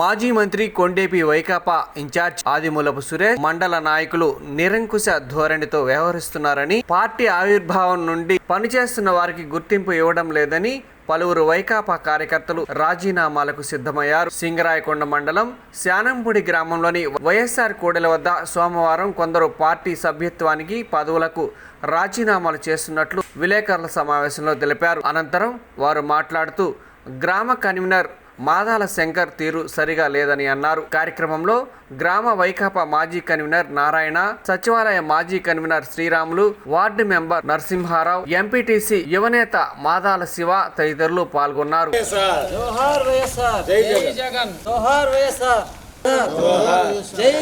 మాజీ మంత్రి కొండేపి వైకాపా ఇన్ఛార్జ్ ఆదిమూలపు సురేష్ మండల నాయకులు నిరంకుశ ధోరణితో వ్యవహరిస్తున్నారని పార్టీ ఆవిర్భావం నుండి పనిచేస్తున్న వారికి గుర్తింపు ఇవ్వడం లేదని పలువురు వైకాపా కార్యకర్తలు రాజీనామాలకు సిద్ధమయ్యారు. సింగరాయకొండ మండలం శానంపూడి గ్రామంలోని వైఎస్ఆర్ కూడెల వద్ద సోమవారం కొందరు పార్టీ సభ్యత్వానికి పదవులకు రాజీనామాలు చేస్తున్నట్లు విలేకరుల సమావేశంలో తెలిపారు. అనంతరం వారు మాట్లాడుతూ గ్రామ కన్వీనర్ మాదాల శంకర్ తీరు సరిగా లేదని అన్నారు. కార్యక్రమంలో గ్రామ వైకాపా మాజీ కన్వీనర్ నారాయణ సచివాలయ మాజీ convener Sriramulu ward member Narasimharao MPTC యువనేత మాదాల శివ తదితరులు పాల్గొన్నారు. జై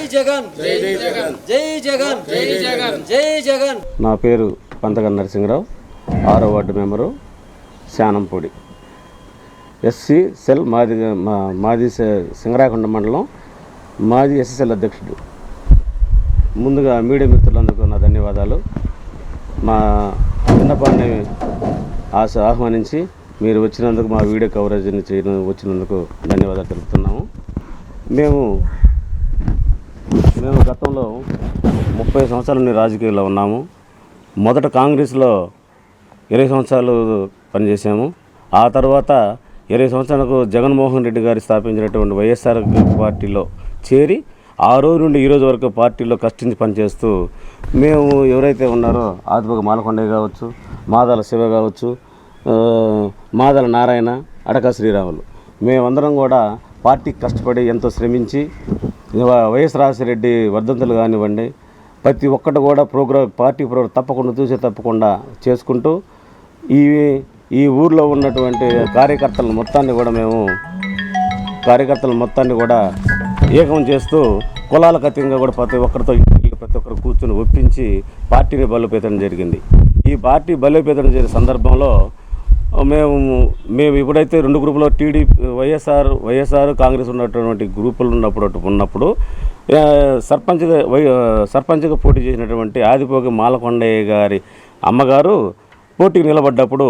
జగన్. జై జగన్. జై జగన్. జై జగన్. జై జగన్. నా పేరు పంతగన్ నరసింహరావు ఆరో ward member Sanampudi. SC cell మాది మా మాది సింగరాకొండ మండలం. మాజీ ఎస్ఎస్ఎల్ అధ్యక్షుడు. ముందుగా మీడియా మిత్రులందుకు నా ధన్యవాదాలు. మా విన్నపాన్ని ఆశ ఆహ్వానించి మీరు వచ్చినందుకు మా వీడియో కవరేజ్ని చేయడం వచ్చినందుకు ధన్యవాదాలు తెలుపుతున్నాము. మేము మేము గతంలో ముప్పై సంవత్సరాల నుండి రాజకీయాల్లో ఉన్నాము. మొదట కాంగ్రెస్లో ఇరవై సంవత్సరాలు పనిచేసాము ఆ తర్వాత ఇరవై సంవత్సరాలకు జగన్మోహన్ రెడ్డి గారు స్థాపించినటువంటి వైఎస్ఆర్ పార్టీలో చేరి ఆ రోజు నుండి ఈ రోజు వరకు పార్టీలో కష్టించి పనిచేస్తూ మేము ఎవరైతే ఉన్నారో ఆదిపగ మాలకొండయ్య కావచ్చు మాదాల శివ కావచ్చు మాదాల నారాయణ అడక శ్రీరాములు. మేమందరం కూడా పార్టీకి కష్టపడి ఎంతో శ్రమించి వైఎస్ రాజశేఖరరెడ్డి వర్ధంతులు కానివ్వండి ప్రతి ఒక్కటి కూడా ప్రోగ్రాం పార్టీ ప్రోగ్రాం తప్పకుండా చూసే తప్పకుండా చేసుకుంటూ ఈ ఈ ఊర్లో ఉన్నటువంటి కార్యకర్తల మొత్తాన్ని కూడా మేము కార్యకర్తల మొత్తాన్ని కూడా ఏకం చేస్తూ కులాలకు అతీతంగా కూడా ప్రతి ఒక్కరితో ఇంటికి ప్రతి ఒక్కరు కూర్చొని ఒప్పించి పార్టీని బలోపేతం జరిగింది. ఈ పార్టీ బలోపేతం జరిగిన సందర్భంలో మేము మేము ఇప్పుడైతే రెండు గ్రూపులో టీడీపీ వైఎస్ఆర్ వైఎస్ఆర్ కాంగ్రెస్ ఉన్నటువంటి గ్రూపులు ఉన్నప్పుడు ఉన్నప్పుడు సర్పంచ్గా వై సర్పంచ్గా పోటీ చేసినటువంటి ఆదిపోగి మాలకొండయ్య గారి అమ్మగారు పోటీకి నిలబడ్డప్పుడు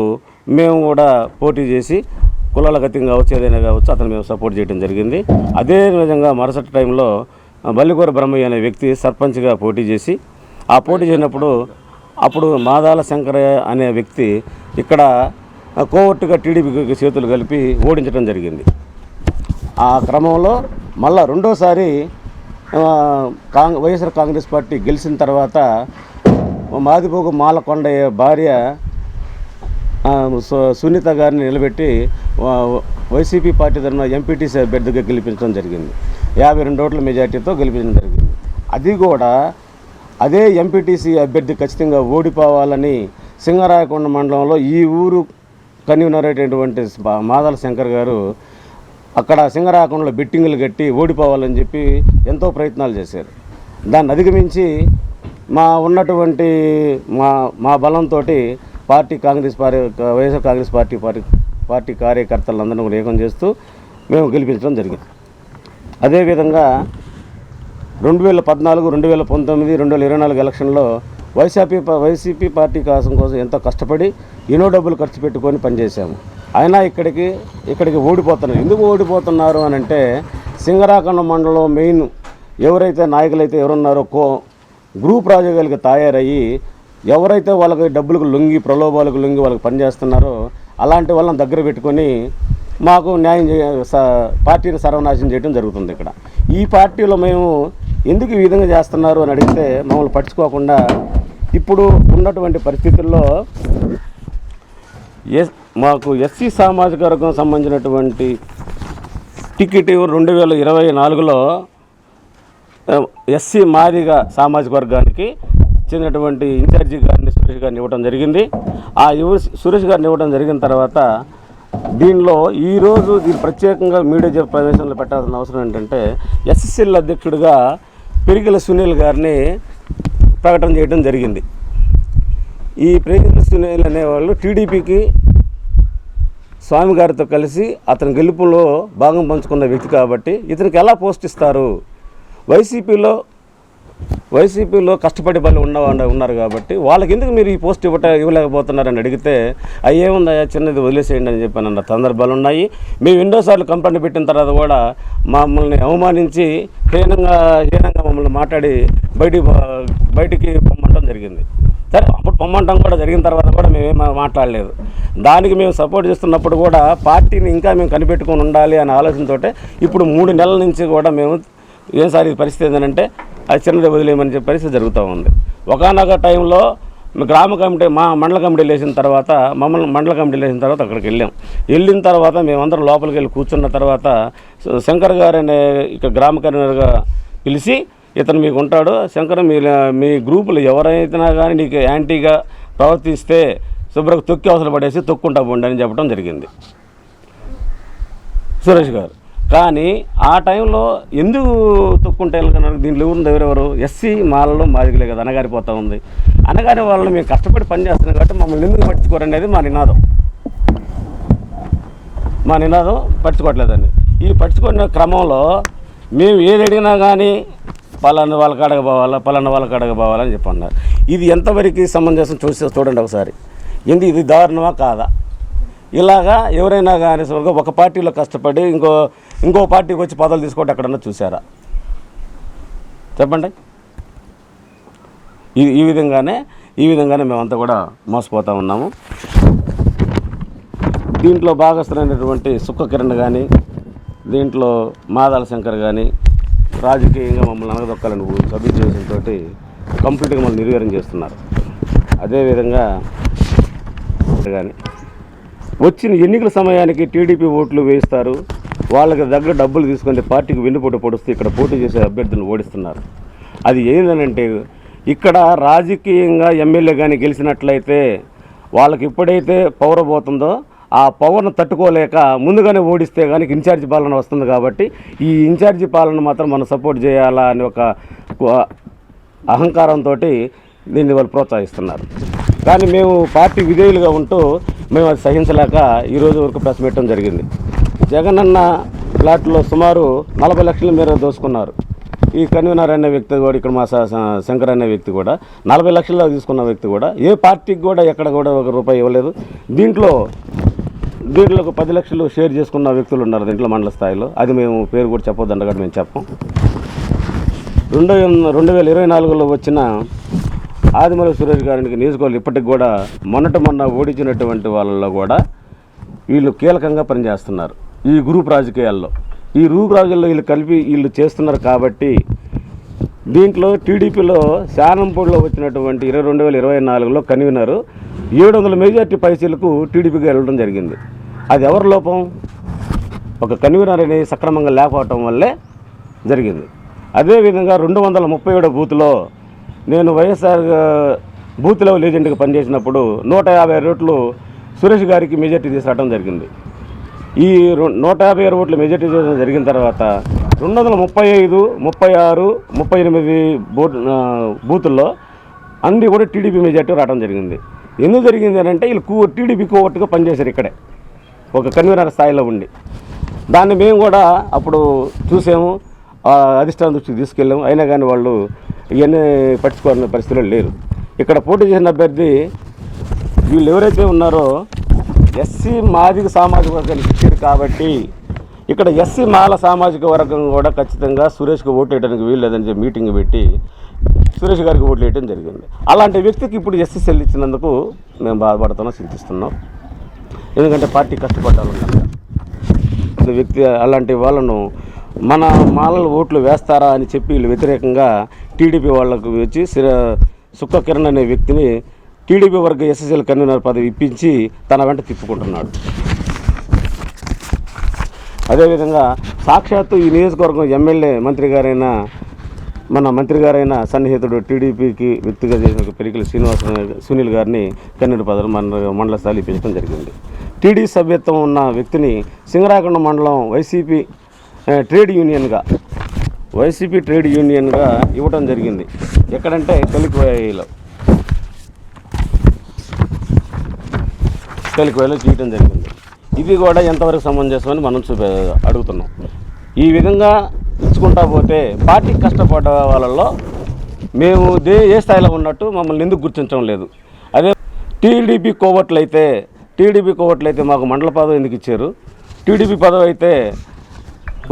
మేము కూడా పోటీ చేసి కులాల గత్యం కావచ్చు ఏదైనా కావచ్చు అతను మేము సపోర్ట్ చేయడం జరిగింది. అదే విధంగా మరుసటి టైంలో బల్లికూర బ్రహ్మయ్య అనే వ్యక్తి సర్పంచ్గా పోటీ చేసి ఆ పోటీ చేసినప్పుడు అప్పుడు మాదాల శంకరయ్య అనే వ్యక్తి ఇక్కడ కోవర్టుగా టీడీపీకి చేతులు కలిపి ఓడించడం జరిగింది. ఆ క్రమంలో మళ్ళా రెండోసారి కాంగ్ వైఎస్ఆర్ కాంగ్రెస్ పార్టీ గెలిచిన తర్వాత మాదిపోగు మాలకొండయ్య భార్య సునీత గారిని నిలబెట్టి వైసీపీ పార్టీ తరఫున ఎంపీటీసీ అభ్యర్థిగా గెలిపించడం జరిగింది. యాభై రెండు ఓట్ల మెజార్టీతో గెలిపించడం జరిగింది. అది కూడా అదే ఎంపీటీసీ అభ్యర్థి ఖచ్చితంగా ఓడిపోవాలని సింగరాయకొండ మండలంలో ఈ ఊరు కన్వీనర్ అయినటువంటి మాదాల శంకర్ గారు అక్కడ సింగరాయకొండలో బెట్టింగులు కట్టి ఓడిపోవాలని చెప్పి ఎంతో ప్రయత్నాలు చేశారు. దాన్ని అధిగమించి మా ఉన్నటువంటి మా మా బలంతో party Congress party YSR Congress party party party కార్యకర్తలందరినీ కూడా ఏకం చేస్తూ మేము గెలిపించడం జరిగింది. అదేవిధంగా రెండు వేల పద్నాలుగు రెండు వేల పంతొమ్మిది రెండు వేల ఇరవై నాలుగు ఎలక్షన్లో వైసీపీ వైసీపీ పార్టీ కోసం కోసం ఎంతో కష్టపడి ఎన్నో డబ్బులు ఖర్చు పెట్టుకొని పనిచేశాము. అయినా ఇక్కడికి ఇక్కడికి ఓడిపోతున్నారు ఎందుకు ఓడిపోతున్నారు అని అంటే సింగరాకండ మండలం మెయిన్ ఎవరైతే నాయకులైతే ఎవరున్నారో కో గ్రూప్ రాజకీయాలకు తయారయ్యి ఎవరైతే వాళ్ళకి డబ్బులకు లొంగి ప్రలోభాలకు లొంగి వాళ్ళకి పనిచేస్తున్నారో అలాంటి వాళ్ళని దగ్గర పెట్టుకొని మాకు న్యాయం చేయ స- పార్టీని సర్వనాశనం చేయడం జరుగుతుంది ఇక్కడ. ఈ పార్టీలో మేము ఎందుకు ఈ విధంగా చేస్తున్నారు అని అడిగితే మమ్మల్ని పట్టించుకోకుండా ఇప్పుడు ఉన్నటువంటి పరిస్థితుల్లో ఎస్ మాకు ఎస్సీ సామాజిక వర్గం సంబంధించినటువంటి టికెట్ రెండు వేల ఇరవై నాలుగులో ఎస్సీ మాదిగ సామాజిక వర్గానికి చెందినటువంటి ఇన్ఛార్జి గారిని సురేష్ గారిని ఇవ్వడం జరిగింది. ఆ సురేష్ గారిని ఇవ్వడం జరిగిన తర్వాత దీనిలో ఈరోజు దీని ప్రత్యేకంగా మీడియా ప్రవేశంలో పెట్టాల్సిన అవసరం ఏంటంటే ఎస్ఎస్ఎల్ అధ్యక్షుడిగా పెరిగిల సునీల్ గారిని ప్రకటన చేయడం జరిగింది. ఈ పెరిగిల సునీల్ అనేవాళ్ళు టీడీపీకి స్వామి గారితో కలిసి అతని గెలుపులో భాగం పంచుకున్న వ్యక్తి కాబట్టి ఇతనికి ఎలా పోస్ట్ ఇస్తారు? వైసీపీలో వైసీపీలో కష్టపడి వాళ్ళు ఉన్న ఉన్నారు కాబట్టి వాళ్ళకి ఎందుకు మీరు ఈ పోస్ట్ ఇవ్వట ఇవ్వలేకపోతున్నారని అడిగితే అయ్యేముందయ్యా చిన్నది వదిలేసేయండి అని చెప్పాను అన్న సందర్భాలు ఉన్నాయి. మేము ఎన్నోసార్లు కంప్లైంట్ పెట్టిన తర్వాత కూడా మమ్మల్ని అవమానించి హీనంగా హీనంగా మమ్మల్ని మాట్లాడి బయటికి బయటికి పొమ్మంటం జరిగింది. సరే అప్పుడు పొమ్మంటం కూడా జరిగిన తర్వాత కూడా మేమేం మాట్లాడలేదు. దానికి మేము సపోర్ట్ చేస్తున్నప్పుడు కూడా పార్టీని ఇంకా మేము కనిపెట్టుకొని ఉండాలి అనే ఆలోచనతో ఇప్పుడు మూడు నెలల నుంచి కూడా మేము ఏం సార్ ఇది పరిస్థితి ఏంటంటే అది చిన్నది వదిలేయమని చెప్పి పరిస్థితి జరుగుతూ ఉంది. ఒకనొక టైంలో గ్రామ కమిటీ మా మండల కమిటీ వేసిన తర్వాత మమ్మల్ని మండల కమిటీ వేసిన తర్వాత అక్కడికి వెళ్ళాం. వెళ్ళిన తర్వాత మేమందరం లోపలికి వెళ్ళి కూర్చున్న తర్వాత శంకర్ గారు అనే ఇక గ్రామ కన్వీనర్గా పిలిచి ఇతను మీకు ఉంటాడు. శంకర్ మీ మీ గ్రూపులు ఎవరైనా కానీ నీకు యాంటీగా ప్రవర్తిస్తే శుభ్రకు తొక్కి అవసరం పడేసి తొక్కుంటా పోండి అని చెప్పడం జరిగింది. సురేష్ గారు. కానీ ఆ టైంలో ఎందుకు తొక్కుంటే దీంట్లో ఎవరు ఎవరెవరు? ఎస్సీ మాలలో మాదిగలే కదా అనగారిపోతూ ఉంది. అనగారి వాళ్ళు మేము కష్టపడి పని చేస్తున్నాం కాబట్టి మమ్మల్ని ఎందుకు పట్టించుకోరనేది మా నినాదం. మా నినాదం పట్టించుకోవట్లేదండి. ఈ పట్టించుకునే క్రమంలో మేము ఏది అడిగినా కానీ పలానా వాళ్ళకి అడగబోవాలా పలానా వాళ్ళకి అడగబోవాలని చెప్పన్నారు. ఇది ఎంతవరకు సమంజసం చూసి చూడండి ఒకసారి. ఏంది ఇది దారుణమా కాదా? ఇలాగా ఎవరైనా కానీ ఒక పార్టీలో కష్టపడి ఇంకో ఇంకో పార్టీకి వచ్చి పదవులు తీసుకోవడం ఎక్కడన్నా చూసారా చెప్పండి. ఈ ఈ విధంగానే ఈ విధంగానే మేమంతా కూడా మోసపోతూ ఉన్నాము. దీంట్లో భాగస్థులైనటువంటి సుఖకిరణ్ కిరణ్ కానీ దీంట్లో మాదాల శంకర్ కానీ రాజకీయంగా మమ్మల్ని అనగదొక్కాలని తోటి కంప్లీట్గా మమ్మల్ని నిర్వీర్యం చేస్తున్నారు. అదేవిధంగా కానీ వచ్చిన ఎన్నికల సమయానికి టీడీపీ ఓట్లు వేయిస్తారు వాళ్ళకి దగ్గర డబ్బులు తీసుకొని పార్టీకి వెన్నుపోటు పొడుస్తూ ఇక్కడ పోటీ చేసే అభ్యర్థులను ఓడిస్తున్నారు. అది ఏందనంటే ఇక్కడ రాజకీయంగా ఎమ్మెల్యే కానీ గెలిచినట్లయితే వాళ్ళకి ఎప్పుడైతే పవర్ పోతుందో ఆ పవర్ను తట్టుకోలేక ముందుగానే ఓడిస్తే కానీ ఇన్ఛార్జి పాలన వస్తుంది కాబట్టి ఈ ఇన్ఛార్జి పాలన మాత్రం మనం సపోర్ట్ చేయాలా అని ఒక అహంకారంతో దీన్ని వాళ్ళు ప్రోత్సహిస్తున్నారు. కానీ మేము పార్టీ విధేయులుగా ఉంటూ మేము అది సహించలేక ఈరోజు వరకు ప్రెస్ పెట్టడం జరిగింది జగనన్న ప్లాట్లో సుమారు నలభై లక్షల మేర దోసుకున్నారు. ఈ కన్వీనర్ అనే వ్యక్తి కూడా ఇక్కడ మా స- శంకర్ అనే వ్యక్తి కూడా నలభై లక్షల తీసుకున్న వ్యక్తి కూడా ఏ పార్టీకి కూడా ఎక్కడ కూడా ఒక రూపాయి ఇవ్వలేదు. దీంట్లో దీంట్లో ఒక పది లక్షలు షేర్ చేసుకున్న వ్యక్తులు ఉన్నారు దీంట్లో మండల స్థాయిలో. అది మేము పేరు కూడా చెప్పొద్దండ కూడా మేము చెప్పం. రెండు రెండు వేల ఇరవై నాలుగులో వచ్చిన ఆదిమల సురేష్ గారికి నియోజకవర్గం ఇప్పటికి కూడా మొన్నట మొన్న ఓడించినటువంటి వాళ్ళలో కూడా వీళ్ళు కీలకంగా పనిచేస్తున్నారు ఈ గ్రూప్ రాజకీయాల్లో. ఈ గ్రూప్ రాజకీయాల్లో వీళ్ళు కలిపి వీళ్ళు చేస్తున్నారు కాబట్టి దీంట్లో టీడీపీలో శానంపూడిలో వచ్చినటువంటి ఇరవై రెండు వేల ఇరవై నాలుగులో కన్వీనరు ఏడు వందల మెజార్టీ పైసలకు టీడీపీకి వెళ్ళడం జరిగింది. అది ఎవరి లోపం? ఒక కన్వీనర్ అనేది సక్రమంగా లేకపోవటం వల్లే జరిగింది. అదేవిధంగా రెండు వందల ముప్పై ఏడో బూత్లో నేను వైఎస్ఆర్ బూత్ లెవెల్ ఏజెంట్గా పనిచేసినప్పుడు నూట యాభై రోట్లు సురేష్ గారికి మెజార్టీ తీసుకురావడం జరిగింది. ఈ నూట యాభై ఆరు ఓట్ల మెజార్టీ చేయడం జరిగిన తర్వాత రెండు వందల ముప్పై ఐదు ముప్పై ఆరు ముప్పై ఎనిమిది బూత్ బూతుల్లో అన్నీ కూడా టీడీపీ మెజార్టీ రావడం జరిగింది. ఎందుకు జరిగింది అని అంటే వీళ్ళు కూ టీడీపీ కోవట్టుగా పనిచేశారు ఇక్కడే. ఒక కన్వీనర్ స్థాయిలో ఉండి. దాన్ని మేము కూడా అప్పుడు చూసాము. అధిష్టానం దృష్టికి తీసుకెళ్ళాము. అయినా కానీ వాళ్ళు ఇవన్నీ పట్టించుకోవాలనే పరిస్థితిలో లేరు. ఇక్కడ పోటీ చేసిన అభ్యర్థి వీళ్ళు ఎవరైతే ఉన్నారో ఎస్సీ మాదిగ సామాజిక వర్గానికి ఇచ్చారు కాబట్టి ఇక్కడ ఎస్సీ మాల సామాజిక వర్గం కూడా ఖచ్చితంగా సురేష్కి ఓటు వేయడానికి వీలు లేదని చెప్పి మీటింగ్ పెట్టి సురేష్ గారికి ఓట్లు వేయడం జరిగింది. అలాంటి వ్యక్తికి ఇప్పుడు ఎస్సీ సెల్ ఇచ్చినందుకు మేము బాధపడుతున్నాం చింతిస్తున్నాం. ఎందుకంటే పార్టీ కష్టపడాలన్నమాట వ్యక్తి అలాంటి వాళ్ళను మన మాలలు ఓట్లు వేస్తారా అని చెప్పి వీళ్ళు వ్యతిరేకంగా టీడీపీ వాళ్ళకు వచ్చి సిర- సుక్క కిరణ్ అనే వ్యక్తిని టీడీపీ వర్గ ఎస్ఎస్ఎల్ కన్వీనర్ పదవి ఇప్పించి తన వెంట తిప్పుకుంటున్నాడు. అదేవిధంగా సాక్షాత్తు ఈ నియోజకవర్గం ఎమ్మెల్యే మంత్రి గారైన మన మంత్రి గారైన సన్నిహితుడు టీడీపీకి వ్యక్తిగా చేసిన పెరికల శ్రీనివాస సునీల్ గారిని కన్నీరు పదవి మండల మండల స్థాయిలో పెంచడం జరిగింది. టీడీ సభ్యత్వం ఉన్న వ్యక్తిని సింగరాకొండ మండలం వైసీపీ ట్రేడ్ యూనియన్గా వైసీపీ ట్రేడ్ యూనియన్గా ఇవ్వడం జరిగింది. ఎక్కడంటే కలికివాయిలో కలికివాయిలో చేయటం జరిగింది. ఇది కూడా ఎంతవరకు సమంజసమని మనం చూపే అడుగుతున్నాం. ఈ విధంగా ఇచ్చుకుంటా పోతే పార్టీ కష్టపడ్డ వాళ్ళలో మేము దే ఏ స్థాయిలో ఉన్నట్టు మమ్మల్ని ఎందుకు గుర్తించడం లేదు. అదే టీడీపీ కోవట్లు అయితే టీడీపీ కోవట్లు అయితే మాకు మండల పదవి ఎందుకు ఇచ్చారు? టీడీపీ పదవి అయితే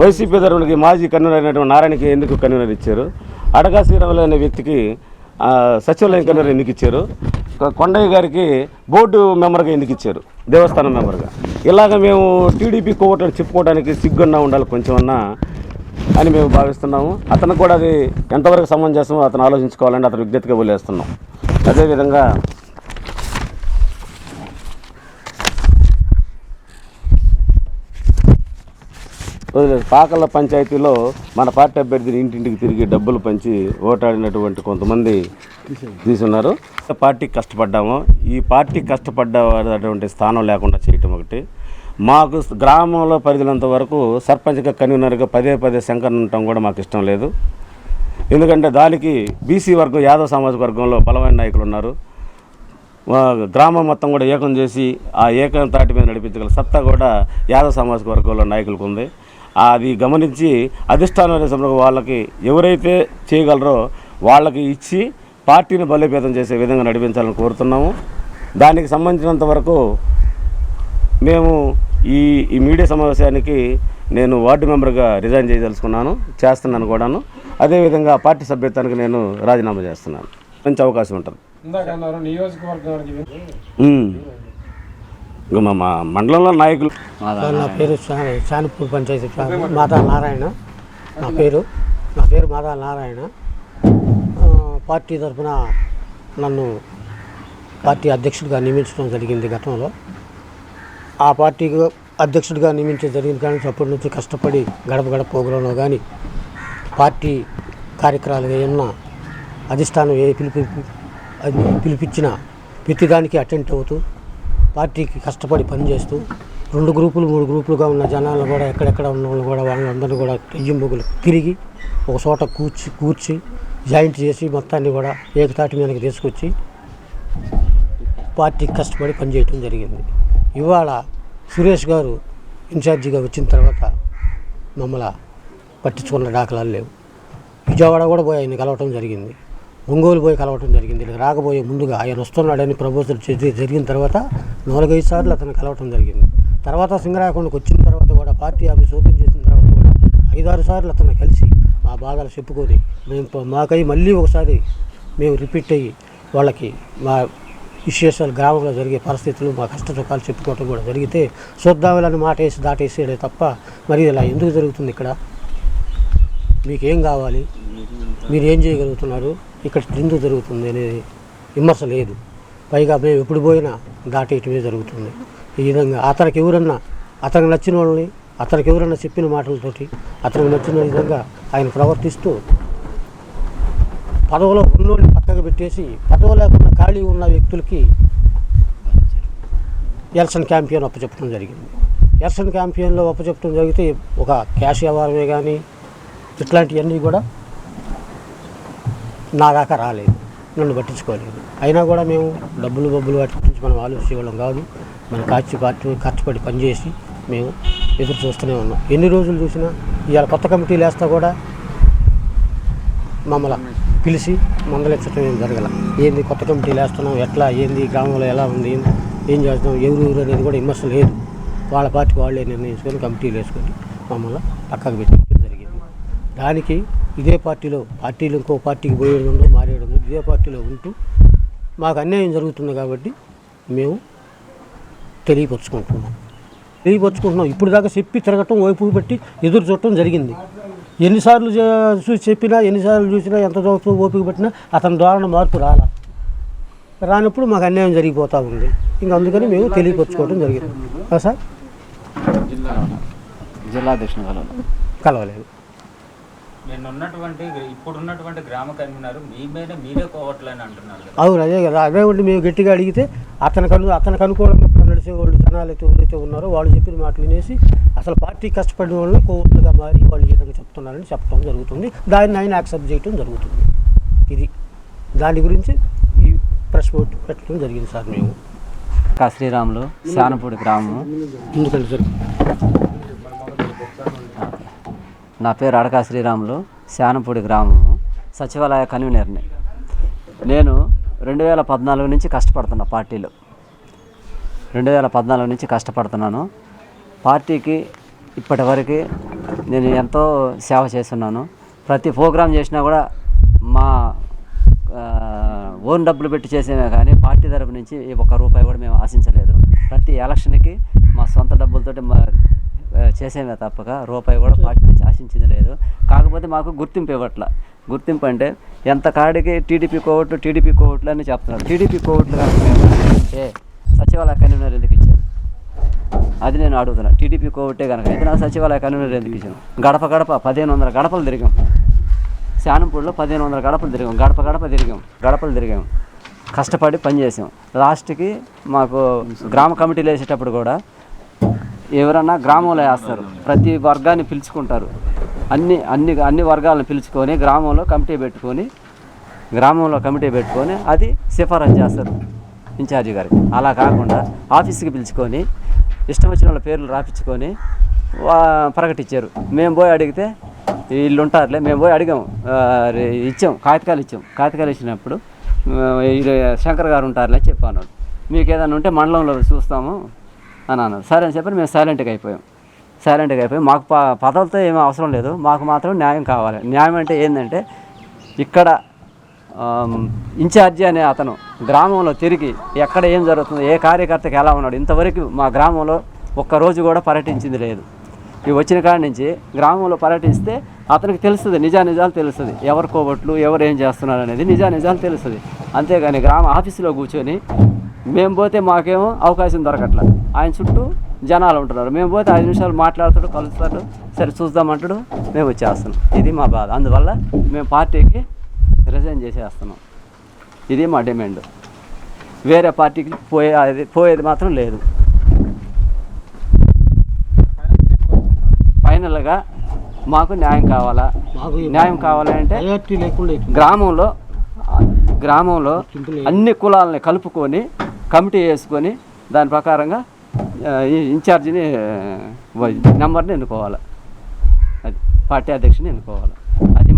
వైసీపీ తరఫునకి మాజీ కన్వీనర్ అయినటువంటి నారాయణకి ఎందుకు కన్వీనర్ ఇచ్చారు? అడగా శ్రీరాములు అనే వ్యక్తికి సచివాలయం కన్వీనర్ ఎందుకు ఇచ్చారు? కొండయ్య గారికి బోర్డు మెంబర్గా ఎందుకు ఇచ్చారు? దేవస్థానం మెంబర్గా. ఇలాగ మేము టీడీపీ కోవట్లు చెప్పుకోవడానికి సిగ్గున్నా ఉండాలి కొంచెమన్నా అని మేము భావిస్తున్నాము. అతను కూడా అది ఎంతవరకు సమంజసమో అతను ఆలోచించుకోవాలని అతను విజ్ఞతగా వదిలేస్తున్నాం. అదేవిధంగా వదిలేదు. పాకల పంచాయతీలో మన పార్టీ అభ్యర్థిని ఇంటింటికి తిరిగి డబ్బులు పంచి ఓటాడినటువంటి కొంతమంది తీసున్నారు. పార్టీ కష్టపడ్డాము. ఈ పార్టీ కష్టపడ్డటువంటి స్థానం లేకుండా చేయటం ఒకటి. మాకు గ్రామంలో పరిధినంత వరకు సర్పంచ్గా కన్వీనర్గా పదే పదే శంకర్ ఉండటం కూడా మాకు ఇష్టం లేదు. ఎందుకంటే దానికి బీసీ వర్గం యాదవ్ సామాజిక వర్గంలో బలమైన నాయకులు ఉన్నారు. గ్రామం మొత్తం కూడా ఏకం చేసి ఆ ఏకం తాటి మీద నడిపించగల సత్తా కూడా యాదవ సామాజిక వర్గంలో నాయకులకు ఉంది. అది గమనించి అధిష్టాన సమయంలో వాళ్ళకి ఎవరైతే చేయగలరో వాళ్ళకి ఇచ్చి పార్టీని బలోపేతం చేసే విధంగా నడిపించాలని కోరుతున్నాము. దానికి సంబంధించినంత వరకు మేము ఈ ఈ మీడియా సమావేశానికి నేను వార్డు మెంబర్గా రిజైన్ చేయదలుచుకున్నాను చేస్తున్నాను కూడాను. అదేవిధంగా పార్టీ సభ్యత్వానికి నేను రాజీనామా చేస్తున్నాను. మంచి అవకాశం ఉంటుంది. నియోజకవర్గానికి. ఇంకా మా మా మండలంలో నాయకులు నా పేరు శానపూర్ పంచాయతీ మాతా నారాయణ. నా పేరు నా పేరు మాతా నారాయణ. పార్టీ తరఫున నన్ను పార్టీ అధ్యక్షుడిగా నియమించడం జరిగింది గతంలో. ఆ పార్టీకి అధ్యక్షుడిగా నియమించడం జరిగింది కానీ అప్పటి నుంచి కష్టపడి గడప గడప ప్రోగ్రాంలో కానీ పార్టీ కార్యక్రమాలు ఏమన్నా అధిష్టానం ఏ పిలిపి అది పిలిపించిన ప్రతిదానికి అటెండ్ అవుతూ పార్టీకి కష్టపడి పనిచేస్తూ రెండు గ్రూపులు మూడు గ్రూపులుగా ఉన్న జనాలు కూడా ఎక్కడెక్కడ ఉన్న వాళ్ళు కూడా వాళ్ళందరినీ కూడా తెయ్యంబొగులు తిరిగి ఒక చోట కూర్చి కూర్చి జాయింట్ చేసి మొత్తాన్ని కూడా ఏకతాటి మీదకి తీసుకొచ్చి పార్టీకి కష్టపడి పనిచేయటం జరిగింది. ఇవాళ సురేష్ గారు ఇన్ఛార్జిగా వచ్చిన తర్వాత మమ్మల్ని పట్టించుకున్న దాఖలాలు లేవు. విజయవాడ కూడా పోయి ఆయన కలవటం జరిగింది. ఒంగోలు పోయి కలవటం జరిగింది. ఇలా రాకపోయే ముందుగా ఆయన వస్తున్నాడని ప్రపోజల్ జరిగిన తర్వాత నాలుగైదు సార్లు అతను కలవటం జరిగింది. తర్వాత సింగరాకొండకు వచ్చిన తర్వాత కూడా పార్టీ ఆఫీస్ ఓపెన్ చేసిన తర్వాత కూడా ఐదారు సార్లు అతను కలిసి మా బాధలు చెప్పుకొని మేము మాకై మళ్ళీ ఒకసారి మేము రిపీట్ అయ్యి వాళ్ళకి మా విశేషాలు గ్రామంలో జరిగే పరిస్థితులు మా కష్ట సుఖాలు చెప్పుకోవటం కూడా జరిగితే చూద్దాములని మాట వేసి దాటేసేడే తప్ప మరి ఇలా ఎందుకు జరుగుతుంది ఇక్కడ? మీకేం కావాలి? మీరు ఏం చేయగలుగుతున్నారు? ఇక్కడ ఎందుకు జరుగుతుంది అనేది విమర్శ లేదు. పైగా మేము ఎప్పుడు పోయినా దాటేయటమే జరుగుతుంది. ఈ విధంగా అతనికి ఎవరన్నా అతనికి నచ్చిన వాళ్ళని అతనికి ఎవరన్నా చెప్పిన మాటలతోటి అతనికి నచ్చిన విధంగా ఆయన ప్రవర్తిస్తూ పదవిలో ఉన్నోళ్ళని పక్కకు పెట్టేసి పదవి లేకుండా ఖాళీ ఉన్న వ్యక్తులకి ఎలక్షన్ క్యాంపియన్ అప్పచెప్పడం జరిగింది. ఎలక్షన్ క్యాంపియన్లో అప్పచెప్పడం జరిగితే ఒక క్యాష్ వ్యవహారమే కానీ ఇట్లాంటివన్నీ కూడా నా దాకా రాలేదు. నన్ను పట్టించుకోలేదు. అయినా కూడా మేము డబ్బులు బబ్బులు పట్టించి మనం ఆలోచించేవాళ్ళం కాదు. మన ఖర్చు పార్టీ కష్టపడి పనిచేసి మేము ఎదురు చూస్తూనే ఉన్నాం. ఎన్ని రోజులు చూసినా ఇవాళ కొత్త కమిటీలు వేస్తా కూడా మమ్మల్ని పిలిచి మందలించడం ఏం జరగల. ఏంది కొత్త కమిటీలు వేస్తున్నాం ఎట్లా? ఏంది? గ్రామంలో ఎలా ఉంది? ఏంది, ఏం చేస్తున్నాం? ఎవరు ఎవరు అనేది కూడా విమర్శ లేదు. వాళ్ళ పార్టీకి వాళ్ళే నిర్ణయించుకొని కమిటీలు వేసుకొని మమ్మల్ని పక్కకు పెట్టడం జరిగింది. దానికి ఇదే పార్టీలో పార్టీలు ఇంకో పార్టీకి మారేది ఉందో ఇదే పార్టీలో ఉంటూ మాకు అన్యాయం జరుగుతుంది కాబట్టి మేము తెలియపరుచుకుంటున్నాం. తెలియపరుచుకుంటున్నాం. ఇప్పుడు దాకా చెప్పి తిరగటం వైపు పెట్టి ఎదురు చూడటం జరిగింది. ఎన్నిసార్లు చూసి చెప్పినా ఎన్నిసార్లు చూసినా ఎంత చదువుతూ ఓపిక పెట్టినా అతని ద్వారా మార్పు రాలా. రానప్పుడు మాకు అన్యాయం జరిగిపోతూ ఉంది. ఇంకా అందుకని మేము తెలియపరుచుకోవడం జరిగింది. సార్? జిల్లా అధ్యక్షుని కలవడం. కలవలేదు. నిన్న ఉన్నటువంటి ఇప్పుడున్నటువంటి గ్రామ కన్వీనర్ మీ మీద మీరే కోవట్లని అంటున్నారు అవును అదే కదా. అదే ఉండి మేము గట్టిగా అడిగితే అతనికి అను అతనికి అనుకూలంగా నడిచే వాళ్ళు జనాలు అయితే ఎవరైతే ఉన్నారో వాళ్ళు చెప్పిన మాటలు వినేసి అసలు పార్టీ కష్టపడిన వాళ్ళని కోవట్లుగా మారి వాళ్ళు ఈ విధంగా చెప్తున్నారని చెప్పడం జరుగుతుంది. దాన్ని ఆయన యాక్సెప్ట్ చేయడం జరుగుతుంది. ఇది. దాని గురించి ఈ ప్రెస్ మీట్ పెట్టడం జరిగింది సార్ మేము. శ్రీరాములు శానపూడి గ్రామము. ఎందుకంటే జరుగు నా పేరు అడకా శ్రీరాములు శానంపూడి గ్రామము సచివాలయ కన్వీనర్ని. నేను రెండు వేల పద్నాలుగు నుంచి కష్టపడుతున్నా పార్టీలో. రెండు వేల పద్నాలుగు నుంచి కష్టపడుతున్నాను. పార్టీకి ఇప్పటివరకు నేను ఎంతో సేవ చేస్తున్నాను. ప్రతి ప్రోగ్రాం చేసినా కూడా మా ఓన్ డబ్బులు పెట్టి చేసేమే కానీ పార్టీ తరపు నుంచి ఈ ఒక్క రూపాయి కూడా మేము ఆశించలేదు. ప్రతి ఎలక్షన్కి మా సొంత డబ్బులతో మా చేసేమే తప్పక. రూపాయి కూడా పార్టీ నుంచి ఆశించింది లేదు. కాకపోతే మాకు గుర్తింపు ఇవ్వట్ల. గుర్తింపు అంటే ఎంత కాడికి టీడీపీ కోవట్లు టీడీపీ కోవట్లు అని చెప్తున్నారు. టీడీపీ కోవట్లు కనుక సచివాలయ కన్వీనర్ ఎందుకు ఇచ్చారు? అది నేను అడుగుతున్నా. టీడీపీ కోవట్టే కనుక. అయితే నాకు సచివాలయ కన్వీనర్ ఎందుకు ఇచ్చాను గడప గడప పదిహేను వందల గడపలు తిరిగాం. శానంపూడిలో పదిహేను వందల గడపలు తిరిగాం. గడప గడప తిరిగాం. గడపలు తిరిగాం. కష్టపడి పనిచేసాం. లాస్ట్కి మాకు గ్రామ కమిటీలు వేసేటప్పుడు కూడా ఎవరన్నా గ్రామంలో వేస్తారు. ప్రతి వర్గాన్ని పిలుచుకుంటారు. అన్ని అన్ని అన్ని వర్గాలను పిలుచుకొని గ్రామంలో కమిటీ పెట్టుకొని గ్రామంలో కమిటీ పెట్టుకొని అది సిఫారసు చేస్తారు ఇన్ఛార్జి గారికి. అలా కాకుండా ఆఫీస్కి పిలుచుకొని ఇష్టం వచ్చిన వాళ్ళ పేర్లు రాపించుకొని ప్రకటించారు. మేము పోయి అడిగితే వీళ్ళు ఉంటారులే మేము పోయి అడిగాం ఇచ్చాం కాగితాలు ఇచ్చాం. కాగితాలు ఇచ్చినప్పుడు ఇది శంకర్ గారు ఉంటారులే చెప్పాను. మీకు ఏదైనా ఉంటే మండలంలో చూస్తాము. అని అన్నారు. సరే అని చెప్పి మేము సైలెంట్గా అయిపోయాం. సైలెంట్గా అయిపోయి. మాకు ప పదవులతో ఏమీ అవసరం లేదు. మాకు మాత్రం న్యాయం కావాలి. న్యాయం అంటే ఏంటంటే ఇక్కడ ఇన్ఛార్జి అనే అతను గ్రామంలో తిరిగి ఎక్కడ ఏం జరుగుతుందో ఏ కార్యకర్తకి ఎలా ఉన్నాడు ఇంతవరకు మా గ్రామంలో ఒక్కరోజు కూడా పర్యటించింది లేదు. ఇవి వచ్చిన కాడి నుంచి గ్రామంలో పర్యటిస్తే అతనికి తెలుస్తుంది. నిజానిజాలు తెలుస్తుంది. ఎవరు కోబట్లు ఎవరు ఏం చేస్తున్నారు అనేది నిజానిజాలు తెలుస్తుంది. అంతేగాని గ్రామ ఆఫీసులో కూర్చొని మేము పోతే మాకేమో అవకాశం దొరకట్ల. ఆయన చుట్టూ జనాలు ఉంటున్నారు. మేము పోతే ఐదు నిమిషాలు మాట్లాడతాడు కలుస్తాడు. సరే చూద్దామంటాడు మేము వచ్చేస్తున్నాం. ఇది మా బాధ. అందువల్ల మేము పార్టీకి రిజైన్ చేసేస్తున్నాం. ఇది మా డిమాండ్. వేరే పార్టీకి పోయే అది పోయేది మాత్రం లేదు. ఫైనల్గా మాకు న్యాయం కావాలా? న్యాయం కావాలంటే. గ్రామంలో గ్రామంలో అన్ని కులాలని కలుపుకొని కమిటీ వేసుకొని దాని ప్రకారంగా ఈ ఇన్ఛార్జిని నెంబర్ని ఎన్నుకోవాలి. అది పార్టీ అధ్యక్షుని ఎన్నుకోవాలి.